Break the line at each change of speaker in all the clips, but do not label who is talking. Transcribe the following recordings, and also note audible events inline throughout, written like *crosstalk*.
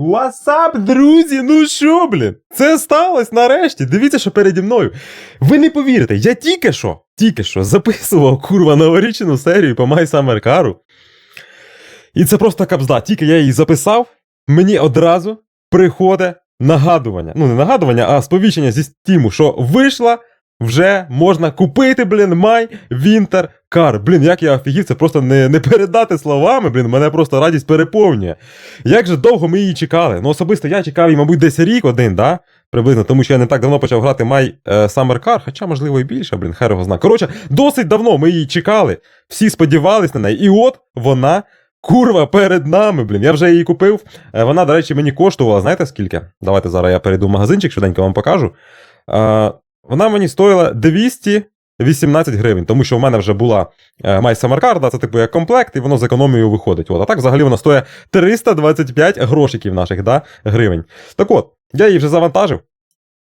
Васап, друзі, ну що, блін? Це сталося нарешті. Дивіться, що переді мною. Ви не повірите, я тільки що, тільки що записував курва новорічну серію по My Summer Car. І це просто капзда. Тільки я її записав, мені одразу приходить нагадування. Ну, не нагадування, а сповіщення зі стіму, що вийшла. Вже можна купити, блін, My Winter Car. Блін, як я офігів, це просто не, не передати словами, блін, мене просто радість переповнює. Як же довго ми її чекали? Ну, особисто я чекав її, мабуть, десь рік один, да? Приблизно, тому що я не так давно почав грати My е, Summer Car, хоча, можливо, і більше, блін, хер його зна. Коротше, досить давно ми її чекали, всі сподівались на неї. І от вона. Курва перед нами, блін. Я вже її купив. Е, Вона, до речі, мені коштувала, знаєте скільки? Давайте зараз я перейду в магазинчик, швиденько вам покажу. Е, Вона мені стоїла 218 гривень, тому що в мене вже була майса My Summer Card, це типу як комплект, і воно з економією виходить. От. А так взагалі вона стоїть 325 грошиків наших да, гривень. Так от, я її вже завантажив.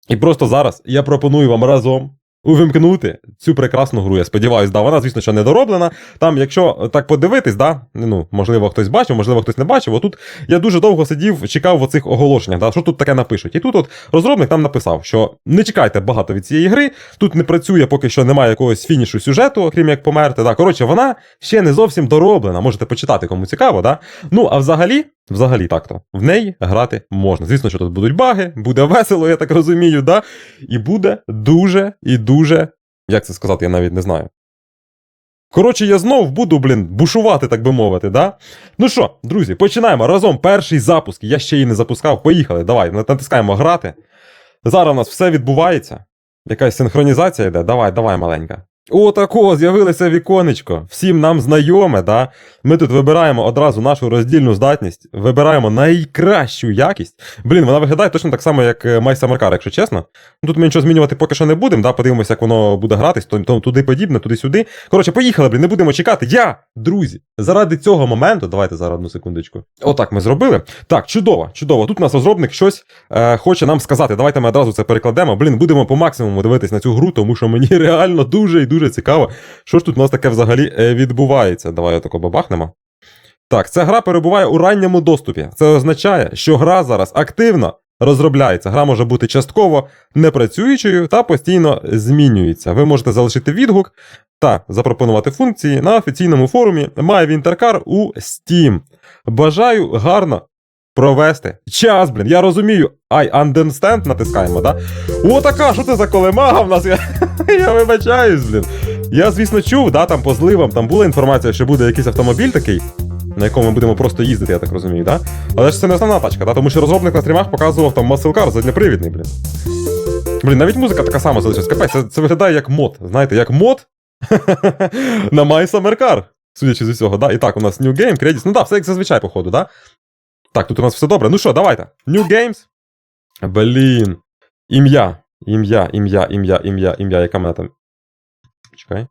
І просто зараз я пропоную вам разом увімкнути цю прекрасну гру. Я сподіваюся, да, вона, звісно, що не дороблена. Там, якщо так подивитись, да, ну, можливо, хтось бачив, можливо, хтось не бачив. Отут я дуже довго сидів, чекав в оцих оголошеннях, да, що тут таке напишуть. І тут от розробник там написав, що не чекайте багато від цієї гри, тут не працює, поки що немає якогось фінішу сюжету, окрім як померти. Да. Коротше, вона ще не зовсім дороблена. Можете почитати, кому цікаво, да. Ну, а взагалі. Взагалі так-то. В неї грати можна. Звісно, що тут будуть баги, буде весело, я так розумію, да? І буде дуже і дуже. Як це сказати, я навіть не знаю. Коротше, я знов буду, блін, бушувати, так би мовити, да? Ну що, друзі, починаємо разом. Перший запуск. Я ще її не запускав. Поїхали, давай, натискаємо грати. Зараз у нас все відбувається. Якась синхронізація йде. Давай, давай, маленька. О, тако, з'явилося віконечко. Всім нам знайоме, да? Ми тут вибираємо одразу нашу роздільну здатність, вибираємо найкращу якість. Блін, вона виглядає точно так само, як е, Summer Car, якщо чесно. Ну, Тут ми нічого змінювати поки що не будемо, да? подивимося, як воно буде гратись, то, туди подібне, туди-сюди. Коротше, поїхали, блін, не будемо чекати. Я, друзі, заради цього моменту, давайте зараз одну секундочку. Отак ми зробили. Так, чудово, чудово. Тут у нас розробник щось е, хоче нам сказати. Давайте ми одразу це перекладемо. Блін, будемо по максимуму дивитись на цю гру, тому що мені *laughs* реально дуже і дуже цікаво, що ж тут у нас таке взагалі е, відбувається. Давай отако бабахнемо. Так, ця гра перебуває у ранньому доступі. Це означає, що гра зараз активно розробляється. Гра може бути частково непрацюючою та постійно змінюється. Ви можете залишити відгук та запропонувати функції на офіційному форумі MyWinterCar у Steam. Бажаю гарно провести час, блін. Я розумію. I understand натискаємо, да? О, така, що це за колемага в нас? Я, *laughs* я вибачаюсь, блін. Я, звісно, чув, да, там по зливам там була інформація, що буде якийсь автомобіль такий, на якому ми будемо просто їздити, я так розумію, да? Але ж це не основна тачка, да? тому що розробник на стрімах показував там Car заднепривідний, блін. Блін, навіть музика така сама залишилась. Капець, це, це виглядає як мод. Знаєте, як мод *laughs* на My Summer Car, судячи з усього, да? І так, у нас New Game, Credits. Ну так, все як зазвичай, походу, да? Так, тут у нас все добре. Ну що, давайте. New Games. Блін. Ім'я. Ім'я, ім'я, ім'я, ім'я, ім'я, яка мене там. Чекай.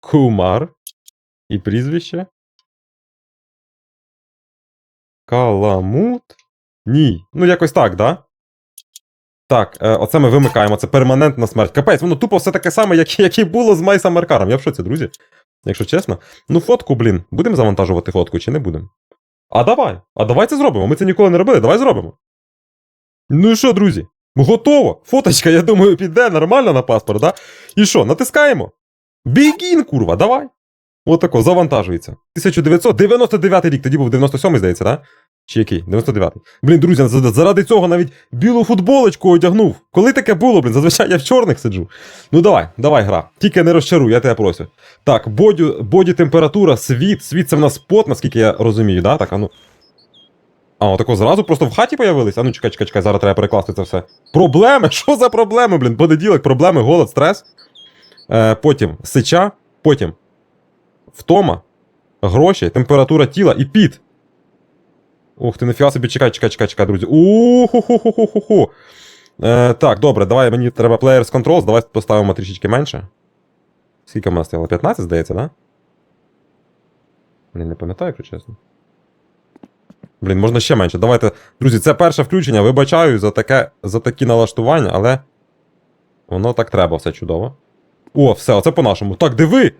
Кумар. І прізвище. Каламут. Ні. Ну, якось так, да? Так, е, оце ми вимикаємо. Це перманентна смерть. Капець, воно тупо все таке саме, як, як і було з Майса Меркаром. Я в шоці, друзі. Якщо чесно. Ну, фотку, блін. Будемо завантажувати фотку чи не будемо? А давай. А давай це зробимо. Ми це ніколи не робили, давай зробимо. Ну і що, друзі? Готово. Фоточка, я думаю, піде нормально на паспорт, да? І що, натискаємо? Бігін, курва, давай. Отако, завантажується. 1999 рік, тоді був 97-й, здається, да? Чи який? 99-й. Блін, друзі, заради цього навіть білу футболочку одягнув. Коли таке було, блін? Зазвичай я в чорних сиджу. Ну давай, давай, гра. Тільки не розчаруй, я тебе прошу. Так, боді, боді температура, світ. Світ це в нас спот, наскільки я розумію, да? Так, а ну. А, отако зразу просто в хаті появились? А ну чекай, чекай, чекай, зараз треба перекласти це все. Проблеми? *laughs* Що за проблеми, блін? Понеділок, проблеми, голод, стрес. Е, потім сича, потім втома, гроші, температура тіла і піт. Ух ти, нафіга собі, чекай, чекай, чекай, чекай, друзі. Уху-ху-ху-ху-ху. Е, так, добре, давай мені треба Players Controls, давай поставимо трішечки менше. Скільки в мене стояло? 15, здається, да? Блін, не пам'ятаю, якщо чесно. Блін, можна ще менше. Давайте. Друзі, це перше включення. Вибачаю за таке, за такі налаштування, але. Воно так треба, все чудово. О, все, оце по-нашому. Так, диви!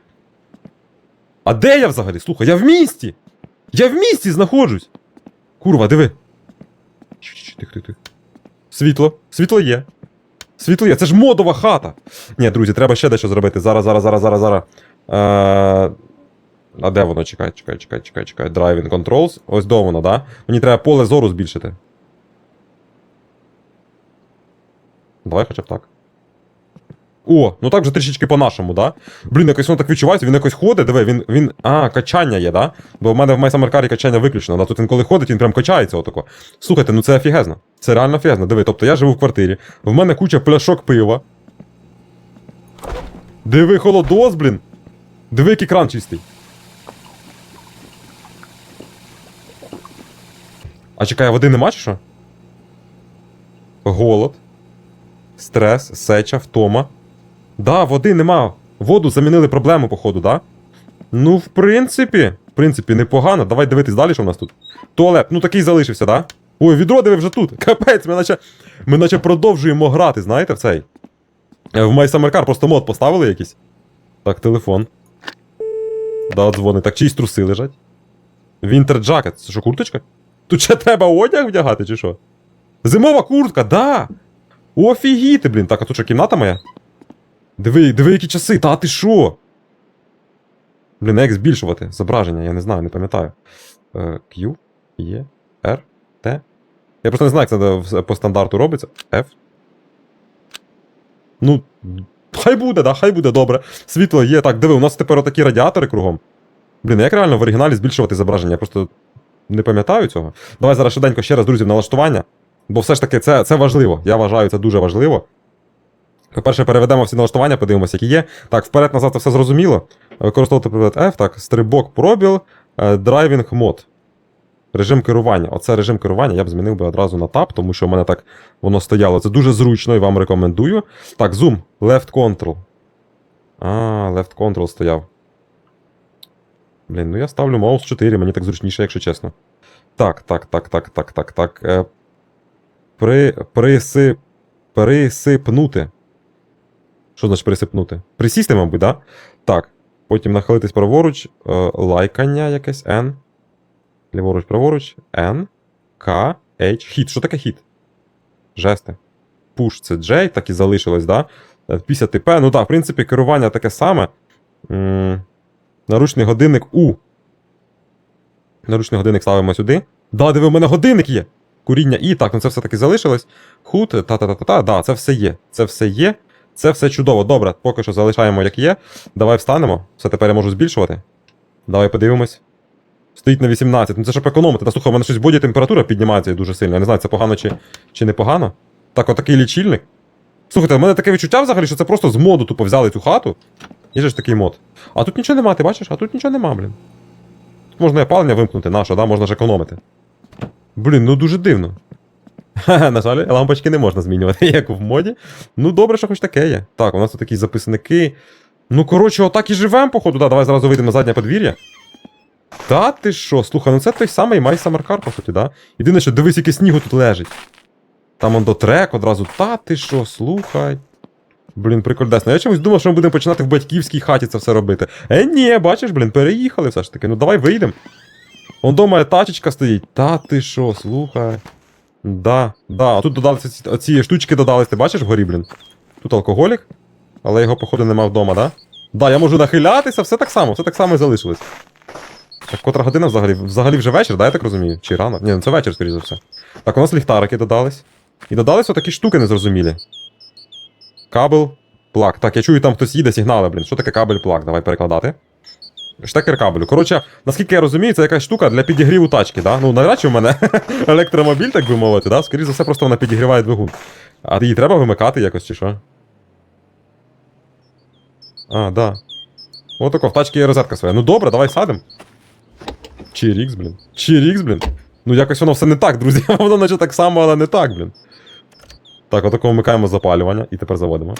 А де я взагалі? Слухай, я в місті! Я в місті знаходжусь! Курва, диви. Тих, тих, тих. Світло. Світло є. Світло є. Це ж модова хата. Ні, друзі, треба ще дещо зробити. Зараз, зараз, зараз, зараз, зараз. Е... А де воно? Чекай, чекай, чекай, чекай, чекай. Driving Controls. Ось до воно, да? Мені треба поле зору збільшити. Давай хоча б так. О, ну так вже трішечки по-нашому, да? Блін, якось воно так відчувається, він якось ходить, диви, він. він. А, качання є, да? Бо в мене в MySummerCar качання виключено, да? Тут він коли ходить, він прям качається отако. Слухайте, ну це офігезно. Це реально офігезно. Диви, тобто я живу в квартирі, в мене куча пляшок пива. Диви, холодос, блін. Диви, який кран чистий. А чекай, води нема чи що? Голод. Стрес, сеча, втома. Да, води нема. Воду замінили проблему, походу, да? Ну, в принципі, в принципі, непогано. Давай дивитись далі, що в нас тут. Туалет, ну такий залишився, да? Ой, відро диви вже тут. *laughs* Капець, ми наче, ми наче продовжуємо грати, знаєте, в цей. Е, В My Summer Car просто мод поставили якийсь. Так, телефон. Да, дзвони. Так, чиїсь труси лежать. Winter Jacket. Це що, курточка? Тут ще треба одяг вдягати, чи що? Зимова куртка, да! Офігіти, блін. Так, а тут що, кімната моя? Диви, диви, які часи, та ти що? Блін, як збільшувати зображення, я не знаю, не пам'ятаю. Е, Q, E, R, T. Я просто не знаю, як це по стандарту робиться. F. Ну, хай буде, да, хай буде добре. Світло є. Так, диви, у нас тепер отакі радіатори кругом. Блін, як реально в оригіналі збільшувати зображення? Я просто не пам'ятаю цього. Давай зараз швиденько ще раз, друзі, налаштування. Бо все ж таки це, це важливо. Я вважаю, це дуже важливо. По-перше, переведемо всі налаштування, подивимося, які є. Так, вперед-назад це все зрозуміло. Використовувати привод F, так, стрибок пробіл, е, драйвінг мод. Режим керування. Оце режим керування я б змінив би одразу на тап, тому що в мене так воно стояло. Це дуже зручно і вам рекомендую. Так, зум, left control. А, left control стояв. Блін, ну я ставлю маус 4, мені так зручніше, якщо чесно. Так, так, так, так, так, так, так. Е, при, приси, присипнути. Що значить присипнути? Присісти, мабуть, да? Так. Потім нахилитись праворуч, е, лайкання якесь N. Ліворуч, праворуч, N, K, H. Хіт. Що таке хіт? Жести. Push це J, так і залишилось, да? Е, 50 P. Ну так, в принципі, керування таке саме. Наручний годинник U. Наручний годинник ставимо сюди. Да, диви, у мене годинник є. Куріння і так, ну це все-таки залишилось. Худ, та-та-та-та-та. Да, це все є. Це все є. Це все чудово. Добре, поки що залишаємо як є. Давай встанемо. Все тепер я можу збільшувати. Давай подивимось. Стоїть на 18. Ну це щоб економити. Та слухай, у мене щось боді температура піднімається дуже сильно. Я не знаю, це погано чи, чи не погано. Так, отакий лічильник. Слухайте, у мене таке відчуття взагалі, що це просто з моду тупо взяли цю хату. Є ж такий мод. А тут нічого нема, ти бачиш? А тут нічого нема, блін. Тут можна і опалення вимкнути, наше, да? можна ж економити. Блін, ну дуже дивно. *laughs* На жаль, лампочки не можна змінювати, як в моді. Ну, добре, що хоч таке є. Так, у нас тут такі записники. Ну, коротше, отак і живемо, походу. Да, давай зразу вийдемо на заднє подвір'я. Та ти що? Слухай, ну це той самий My Summer по суті, да? Єдине, що дивись, яке снігу тут лежить. Там он до трек одразу. Та ти що, слухай. Блін, прикольдесно. Я чомусь думав, що ми будемо починати в батьківській хаті це все робити. Е, ні, бачиш, блін, переїхали все ж таки. Ну давай вийдемо. Он дома тачечка стоїть. Та ти що, слухай. Да, да. А тут додалися ці, оці штучки додались, ти бачиш вгорі, блін? Тут алкоголік, але його, походу, нема вдома, да? Да, я можу нахилятися, все так само, все так само і залишилось. Так, котра година взагалі? Взагалі вже вечір, да, я так розумію? Чи рано? Ні, ну це вечір, скоріше все. Так, у нас ліхтарики додались. І додались отакі штуки незрозумілі. Кабел, плак. Так, я чую, там хтось їде, сигнали, блін. Що таке кабель плак? Давай перекладати. Штекер кабелю. Коротше, наскільки я розумію, це якась штука для підігріву тачки, да? Ну, навряд чи в мене *laughs* електромобіль, так би мовити, да? Скоріше за все, просто вона підігріває двигун. А її треба вимикати якось, чи що? А, да. Отако, в тачці є розетка своя. Ну добре, давай садимо. Чирікс, блін. Чирікс, блін. Ну якось воно все не так, друзі. *laughs* Воно наче так само, але не так, блін. Так, отако вмикаємо запалювання і тепер заводимо.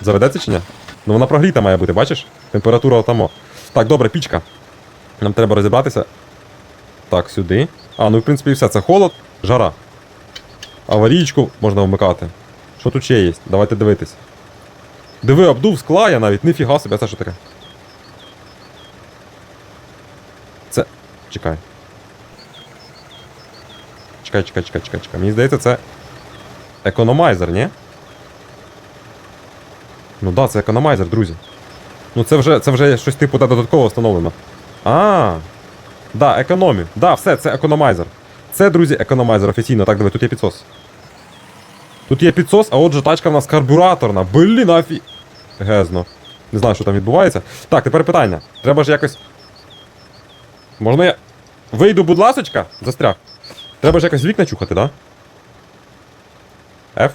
Заведеться чи ні? Ну вона прогріта має бути, бачиш? Температура отамо. Так, добре, пічка. Нам треба розібратися. Так, сюди. А, ну в принципі все. Це холод, жара. Аварійку можна вмикати. Що тут ще є? Давайте дивитись. Диви, обдув скла, я навіть, ніфіга себе, це що таке? Це. Чекай. чекай, чекай, чекай, чекай, чекай. Мені здається, це економайзер, ні? Ну да, це економайзер, друзі. Ну це вже, це вже щось типу та додатково встановлено. А, да, економі. Да, все, це економайзер. Це, друзі, економайзер офіційно. Так, диви, тут є підсос. Тут є підсос, а отже тачка в нас карбюраторна. Блін, афі... Гезно. Не знаю, що там відбувається. Так, тепер питання. Треба ж якось. Можна я. Вийду, будь ласочка, застряг. Треба ж якось вікна чухати, да? F?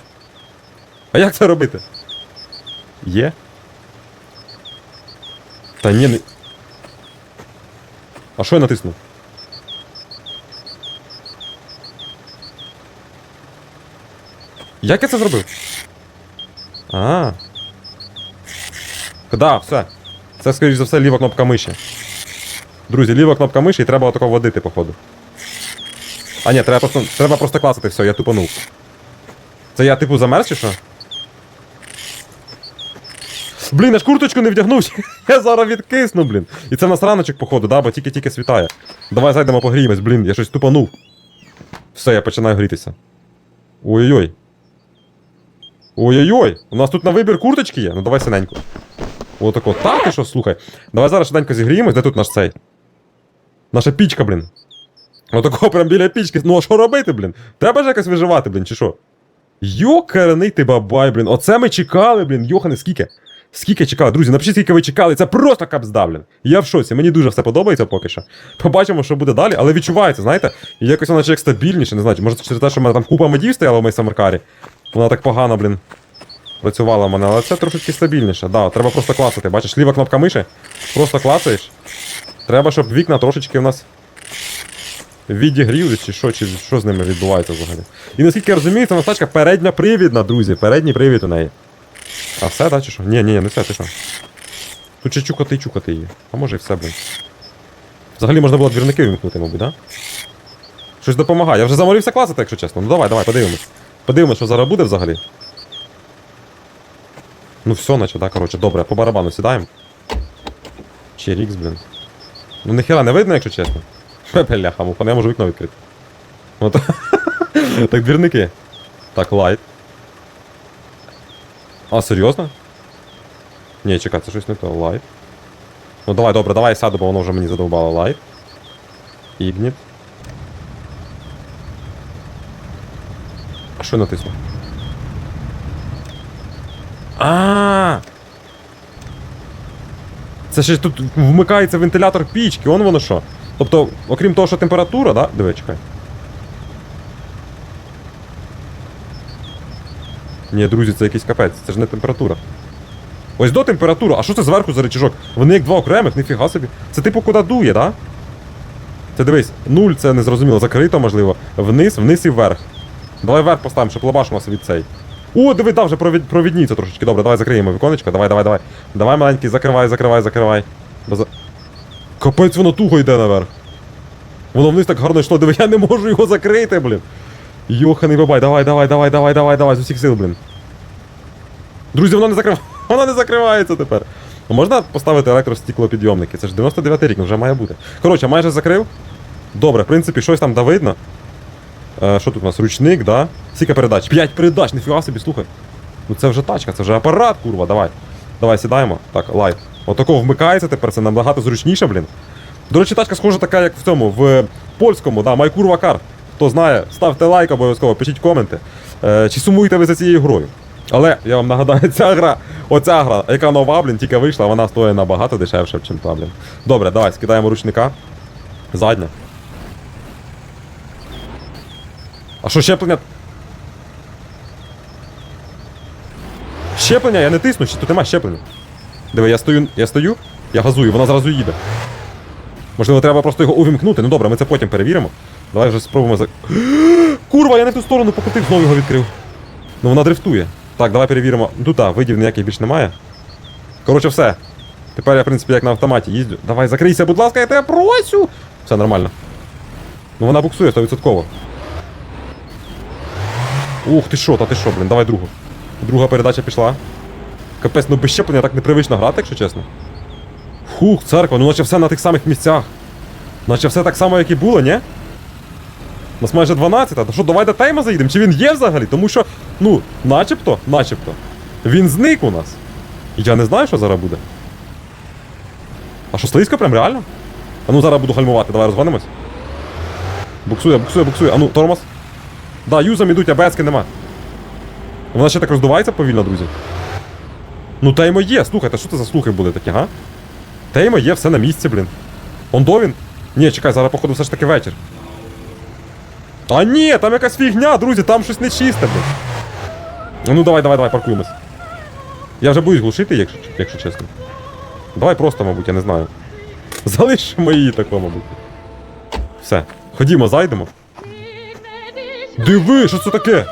А як це робити? Є? Та ні, не. А що я натиснув? Як я це зробив? А. Да, все. Це, скоріш за все, ліва кнопка миші. Друзі, ліва кнопка миші і треба отако водити, походу. А ні, треба просто, треба просто класити, все, я тупанув. Це я типу замерз чи що? Блін, я ж курточку не вдягнув. *laughs* Я зараз відкисну, блін. І це в нас раночок, походу, да, бо тільки-тільки світає. Давай зайдемо погріємось, блін, я щось тупанув. Все, я починаю грітися. Ой-ой-ой. Ой-ой-ой, у нас тут на вибір курточки є. Ну давай синеньку. Отако. Так, ти що, слухай. Давай зараз швиденько зігріємось, де тут наш цей? Наша пічка, блін. Отако прям біля пічки. Ну а що робити, блін? Треба ж якось виживати, блін, чи що? Йокарений ти бабай, блін. Оце ми чекали, блін. Йохане, скільки? Скільки чекали? Друзі, напишіть, скільки ви чекали. Це просто капзда, блін. Я в шоці, мені дуже все подобається поки що. Побачимо, що буде далі, але відчувається, знаєте, якось вона як стабільніше, не знаю, може через те, що в мене там купа медів стояла в моїй самаркарі. Вона так погано, блін. Працювала в мене, але це трошечки стабільніше. Да, треба просто клацати. Бачиш, ліва кнопка миші. Просто клацаєш. Треба, щоб вікна трошечки в нас відігрілись, чи що, чи що з ними відбувається взагалі. І наскільки я розумію, це настачка передньопривідна, друзі. Передній привід у неї. А все, да, чи що? Ні, ні, не все, ти що. Тут ще чукати і чукати її. А може і все, блін. Взагалі можна було двірники вимкнути, мабуть, да? Щось допомагає. Я вже заморився класити, якщо чесно. Ну давай, давай, подивимось. Подивимось, що зараз буде взагалі. Ну все, наче, да, коротше, добре, по барабану сідаємо. Черікс, блін. Ну ніхера не видно, якщо чесно. Бляха, муха, я можу вікно відкрити. От. *laughs* так, двірники. Так, лайт. А, серйозно? Ні, чекай, це щось не то. Лайт. Ну давай, добре, давай я сяду, бо воно вже мені задовбало. Лайт. Ігніт. А що я натиснув? А. Це ще тут вмикається вентилятор пічки, он воно що. Тобто, окрім того, що температура, да? Диви, чекай. Ні, друзі, це якийсь капець, це ж не температура. Ось до температура, а що це зверху за речіжок? Вони як два окремих, ніфіга собі. Це типу куди дує, да? Це дивись, нуль це незрозуміло, закрито, можливо. Вниз, вниз і вверх. Давай вверх поставимо, щоб лабаш у нас від цей. О, диви, да, вже провід... провідніться трошечки. Добре, давай закриємо віконечко. Давай, давай, давай. Давай, маленький, закривай, закривай, закривай. Бо за- Капець, воно туго йде наверх. Воно вниз так гарно йшло, диви, я не можу його закрити, блін. Йоханий бабай, давай, давай, давай, давай, давай, давай, з усіх сил, блін. Друзі, воно не закриває. *laughs* Воно не закривається тепер. Ну, Можна поставити електростіклопідйомники? Це ж 99 рік, ну вже має бути. Коротше, майже закрив. Добре, в принципі, щось там да видно. Е, що тут у нас? Ручник, да? Скільки передач? 5 передач, ніфіга собі, слухай. Ну це вже тачка, це вже апарат, курва, давай. Давай сідаємо. Так, лайт. Отако вмикається тепер, це набагато зручніше, блін. До речі, тачка схожа така, як в цьому, в польському, да, Майкурва Кар. Хто знає, ставте лайк обов'язково, пишіть коменти. Е, чи сумуєте ви за цією грою? Але я вам нагадаю, *laughs* ця гра, оця гра, яка нова, блін, тільки вийшла, вона стоїть набагато дешевше, ніж та, блін. Добре, давай, скидаємо ручника. Задня. А що щеплення? Щеплення, я не тисну, чи тут нема щеплення. Диви, я стою, я стою, я газую, вона зразу їде. Можливо, треба просто його увімкнути. Ну добре, ми це потім перевіримо. Давай вже спробуємо за. *gasps* Курва, я не в ту сторону покотив, знову його відкрив. Ну вона дрифтує. Так, давай перевіримо. Ну так, видів ніяких більш немає. Коротше, все. Тепер я, в принципі, як на автоматі їздю. Давай, закрийся, будь ласка, я тебе просю. Все нормально. Ну вона буксує 100%. Ух ти що, та ти що, блін, давай другу. Друга передача пішла. Капець, ну без щеплення так непривично грати, якщо чесно. Фух, церква, ну наче все на тих самих місцях. Наче все так само, як і було, ні? У нас майже 12, а що, давай до тайма заїдемо? Чи він є взагалі? Тому що, ну, начебто, начебто, він зник у нас. Я не знаю, що зараз буде. А що, слизько прям реально? А ну зараз буду гальмувати, давай розгонимось. Буксує, буксує, буксує. А ну, тормоз. Да, юзом ідуть, а безки нема. Вона ще так роздувається повільно, друзі. Ну, таймо є, слухайте, що це за слухи були такі, га? Таймо є, все на місці, блін. Ондо він? Ні, чекай, зараз, походу, все ж таки вечір. А ні, там якась фігня, друзі, там щось нечисте. А Ну давай, давай, давай, паркуємось. Я вже боюсь глушити, якщо, якщо чесно. Давай просто, мабуть, я не знаю. *laughs* Залишимо її тако, мабуть. Все. Ходімо, зайдемо. Диви, що це таке?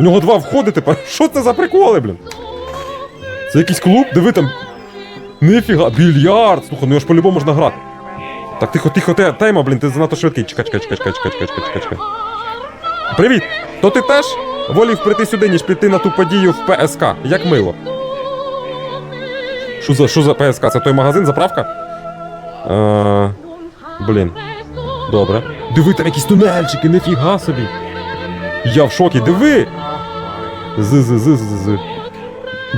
У нього два входи тепер. *laughs* Що це за приколи, блін? Це якийсь клуб, диви там. Нифіга, більярд. Слухай, ну його ж по-любому можна грати. Так, тихо, тихо, те, тайма, блін, ти занадто швидкий. Чекай, чекай, чекай, чекай, чекай, чекай, чекай, чекай. Привіт! То ти теж волів прийти сюди, ніж піти на ту подію в ПСК. Як мило. Що за, що за ПСК? Це той магазин, заправка? Е, блін. Добре. Диви, там якісь тунельчики, нифіга собі. Я в шокі, диви! з з з з з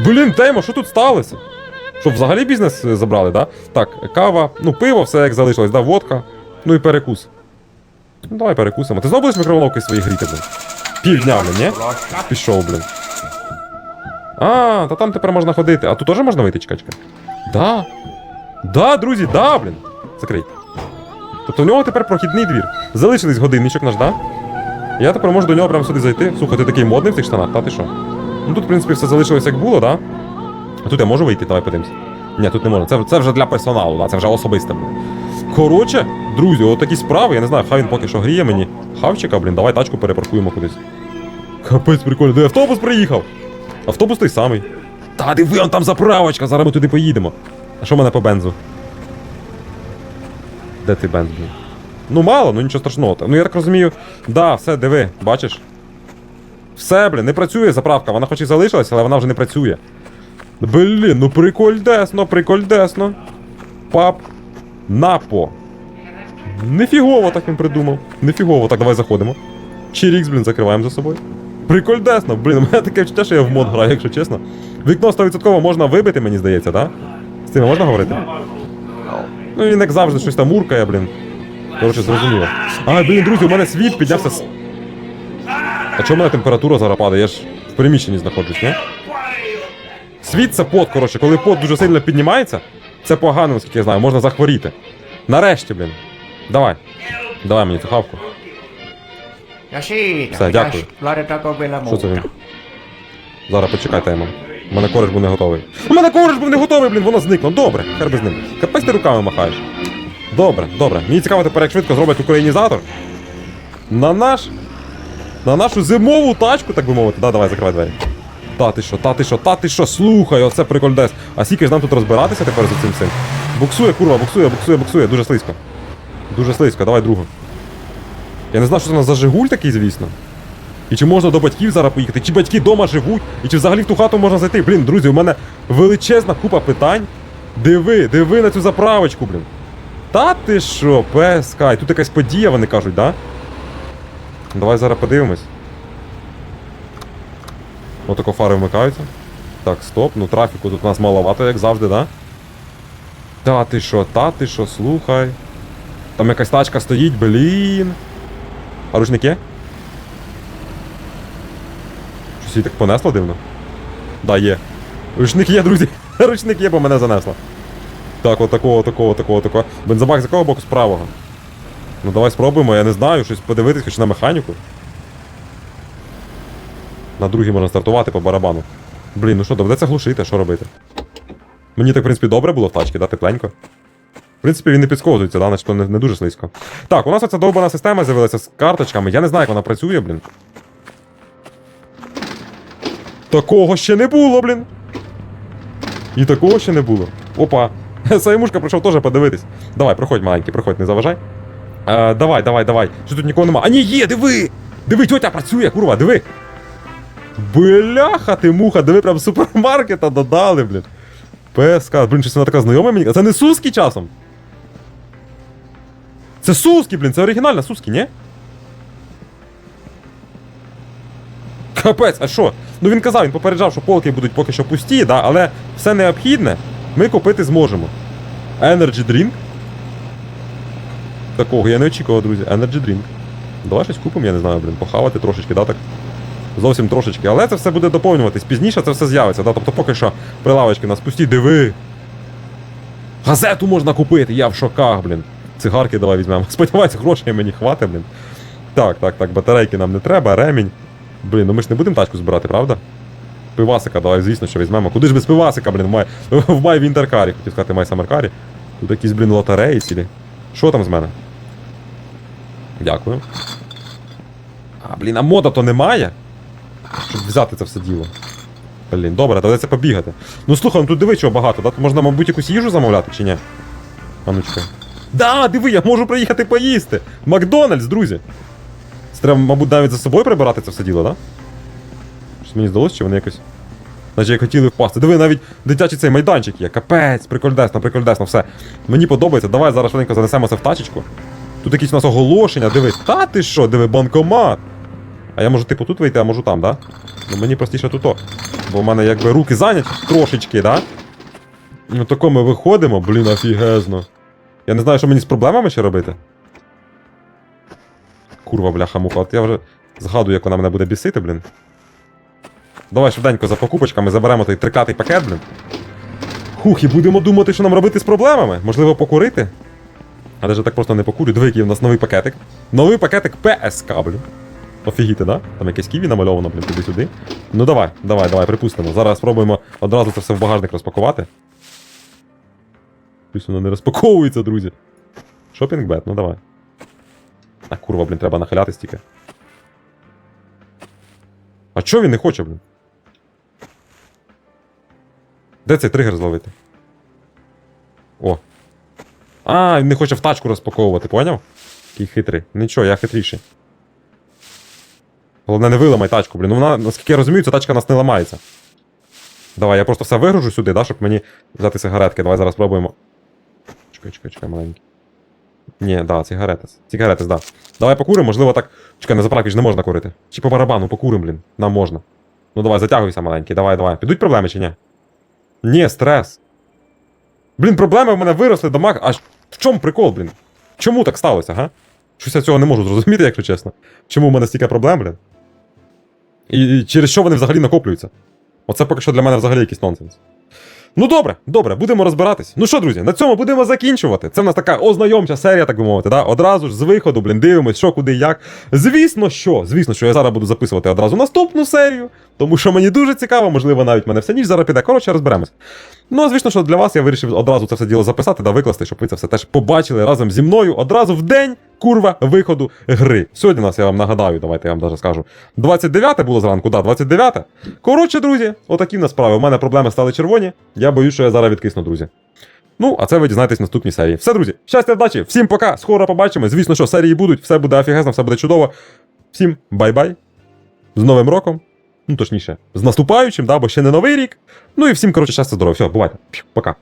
Блін, Теймо, що тут сталося? Що, взагалі бізнес е, забрали, да? Так, кава, ну пиво, все як залишилось, да, водка, ну і перекус. Ну давай перекусимо. Ти знову будеш мікроволновки свої гріти, блін? Півдня, ні? Пішов, блін. А, та там тепер можна ходити. А тут теж можна вийти, чекай. Да. Да, друзі, да, блін. Закрий. Тобто в нього тепер прохідний двір. Залишились годинничок наш, да? Я тепер можу до нього прямо сюди зайти. Слухай, ти такий модний в цих штанах, та ти що? Ну тут, в принципі, все залишилось як було, да? А тут я можу вийти, давай подивимось. Ні, тут не можна. Це, це вже для персоналу, да? це вже особисте. Коротше, друзі, от такі справи, я не знаю, хай він поки що гріє мені. Хавчика, блін, давай тачку перепаркуємо кудись. Капець прикольно, де автобус приїхав? Автобус той самий. Та диви, он там заправочка, зараз ми туди поїдемо. А що в мене по бензу? Де ти бенз, блін? Ну мало, ну нічого страшного. Ну я так розумію. Да, все, диви, бачиш? Все, блін, не працює заправка, вона хоч і залишилась, але вона вже не працює. Блін, ну прикольдесно, прикольдесно. Пап. Напо. Нефігово так він придумав. Нефігово, так давай заходимо. Чирікс, блін, закриваємо за собою. Прикольдесно, блін, у мене таке відчуття, що я в мод граю, якщо чесно. Вікно 100% можна вибити, мені здається, так? З цим можна говорити? Ну він як завжди щось там уркає, блін. Коротше, зрозуміло. А, блін, друзі, у мене світ піднявся. А чому в мене температура зараз падає? Я ж в приміщенні знаходжусь, ні? Світ це пот, коротше, коли пот дуже сильно піднімається, це погано, наскільки я знаю, можна захворіти. Нарешті, блін. Давай. Давай мені цю хавку. Все, дякую. Що це він? Зараз почекайте, Ема. У мене кореш був не готовий. У мене кореш був не готовий, блін, воно зникло. Добре, хер без ним. Капець ти руками махаєш. Добре, добре. Мені цікаво тепер, як швидко зроблять українізатор. На наш. На нашу зимову тачку, так би мовити. Да, давай, закривай двері. Та ти що, та ти що, та ти що, слухай, оце прикольдес. А скільки ж нам тут розбиратися тепер за цим цим? Буксує, курва, буксує, буксує, буксує, дуже слизько. Дуже слизько, давай другу. Я не знаю, що це у нас за Жигуль такий, звісно. І чи можна до батьків зараз поїхати, чи батьки вдома живуть, і чи взагалі в ту хату можна зайти. Блін, друзі, у мене величезна купа питань. Диви, диви на цю заправочку, блін. Та ти що, ПСК, і тут якась подія, вони кажуть, да? Давай зараз подивимось. Отако фари вмикаються. Так, стоп, ну трафіку тут у нас маловато, як завжди, да? Та ти що, та ти що, слухай. Там якась тачка стоїть, блін. А ручники? Щось її так понесло дивно? Да, є. Ручник є, друзі. *laughs* Ручник є, бо мене занесло. Так, от такого, такого, такого, такого. Бензобак з якого боку? З правого. Ну давай спробуємо, я не знаю, щось подивитись хоч на механіку. На другій можна стартувати по барабану. Блін, ну що, доведеться глушити, що робити? Мені так, в принципі, добре було в тачці, да, тепленько. В принципі, він не підсковзується, да, начебто не, не дуже слизько. Так, у нас оця довбана система з'явилася з карточками. Я не знаю, як вона працює, блін. Такого ще не було, блін. І такого ще не було. Опа. *laughs* Саймушка прийшов теж подивитись. Давай, проходь, маленький, проходь, не заважай. Е, давай, давай, давай. Що тут нікого нема. А ні, є, диви! Диви, тьотя працює, курва, диви. Бляха ти муха, диви, прям супермаркета додали, блін. ПСК, блін, щось вона така знайома мені. Це не Суски часом. Це Суски, блін, це оригінальна Суски, ні? Капець, а що? Ну він казав, він попереджав, що полки будуть поки що пусті, да, але все необхідне ми купити зможемо. Energy Drink. Такого я не очікував, друзі. Energy Drink. Давай щось купимо, я не знаю, блін, похавати трошечки, да, так? Зовсім трошечки. Але це все буде доповнюватись. Пізніше це все з'явиться, да? Тобто поки що прилавочки нас пусті, диви. Газету можна купити, я в шоках, блін. Цигарки давай візьмемо. *laughs* Сподіваюся, грошей мені хватить, блін. Так, так, так, батарейки нам не треба, ремінь. Блін, ну ми ж не будемо тачку збирати, правда? Пивасика, давай, звісно, що візьмемо. Куди ж без пивасика, блін, в май, *laughs* в май Вінтеркарі, хотів сказати, май Самаркарі. Тут якісь, блін, лотереї цілі. Що там з мене? Дякую. А, блін, а мода то немає? Щоб взяти це все діло. Блін, добре, доведеться побігати. Ну слухай, ну тут диви, чого багато, да? Можна, мабуть, якусь їжу замовляти чи ні? А ну чекай. Да, диви, я можу приїхати поїсти. Макдональдс, друзі. Це треба, мабуть, навіть за собою прибирати це все діло, да? Щось мені здалося, чи вони якось. Наче як хотіли впасти. Диви, навіть дитячий цей майданчик є. Капець, прикольдесно, прикольдесно, все. Мені подобається. Давай зараз швиденько занесемо це в тачечку. Тут якісь у нас оголошення, диви. Та ти що, диви, банкомат. А я можу, типу, тут вийти, а можу там, да? Ну мені простіше тут. Бо в мене якби руки зайняті трошечки, да? Ну тако ми виходимо, блін, офігезно. Я не знаю, що мені з проблемами ще робити. Курва, бляха муха, от я вже згадую, як вона мене буде бісити, блін. Давай швиденько за покупочками заберемо той трикатий пакет, блін. Хух, і будемо думати, що нам робити з проблемами. Можливо, покурити. Але ж так просто не покурю. Диви, який у нас новий пакетик. Новий пакетик ПСК, блін. Офігіти, да? Там якесь ківі намальовано, блін, туди-сюди. Ну давай, давай, давай, припустимо. Зараз спробуємо одразу це все в багажник розпакувати. Плюс воно не розпаковується, друзі. Шопінг бет, ну давай. А курва, блін, треба нахилятись тільки. А чого він не хоче, блін? Де цей тригер зловити? О. А, він не хоче в тачку розпаковувати, поняв? Який хитрий. Нічого, я хитріший. Головне, не виламай тачку, блін. Ну вона, наскільки я розумію, ця тачка у нас не ламається. Давай, я просто все вигружу сюди, да, щоб мені взяти сигаретки. Давай зараз спробуємо. Чекай, чекай, чекай, маленький. Ні, да, цигаретес. Цигаретес, да. Давай покуримо, можливо, так. Чекай, на заправки ж не можна курити. Чи по барабану покурим, блін. Нам можна. Ну давай, затягуйся, маленький, давай, давай. Підуть проблеми чи ні? Ні, стрес. Блін, проблеми в мене виросли до мак. А в чому прикол, блін? Чому так сталося, га? Щось я цього не можу зрозуміти, якщо чесно. Чому в мене стільки проблем, блін? І, через що вони взагалі накоплюються? Оце поки що для мене взагалі якийсь нонсенс. Ну добре, добре, будемо розбиратись. Ну що, друзі, на цьому будемо закінчувати. Це в нас така ознайомча серія, так би мовити. Да? Одразу ж з виходу, блін, дивимось, що куди як. Звісно, що, звісно, що я зараз буду записувати одразу наступну серію, тому що мені дуже цікаво, можливо, навіть мене вся ніч зараз піде. Коротше, розберемось. Ну, звісно, що для вас я вирішив одразу це все діло записати та викласти, щоб ви це все теж побачили разом зі мною одразу в день курва виходу гри. Сьогодні у нас я вам нагадаю, давайте я вам даже скажу. 29 було зранку, да, 29. Коротше, друзі, отакі в нас справи. У мене проблеми стали червоні. Я боюсь, що я зараз відкисну, друзі. Ну, а це ви дізнаєтесь в наступній серії. Все, друзі, щастя, вдачі, всім пока, скоро побачимо. Звісно, що серії будуть, все буде офігезно, все буде чудово. Всім бай-бай. З Новим роком. Ну, точніше, з наступаючим, да, бо ще не новий рік. Ну і всім, коротше, щастя, здоров'я. Все, бувайте. Пока.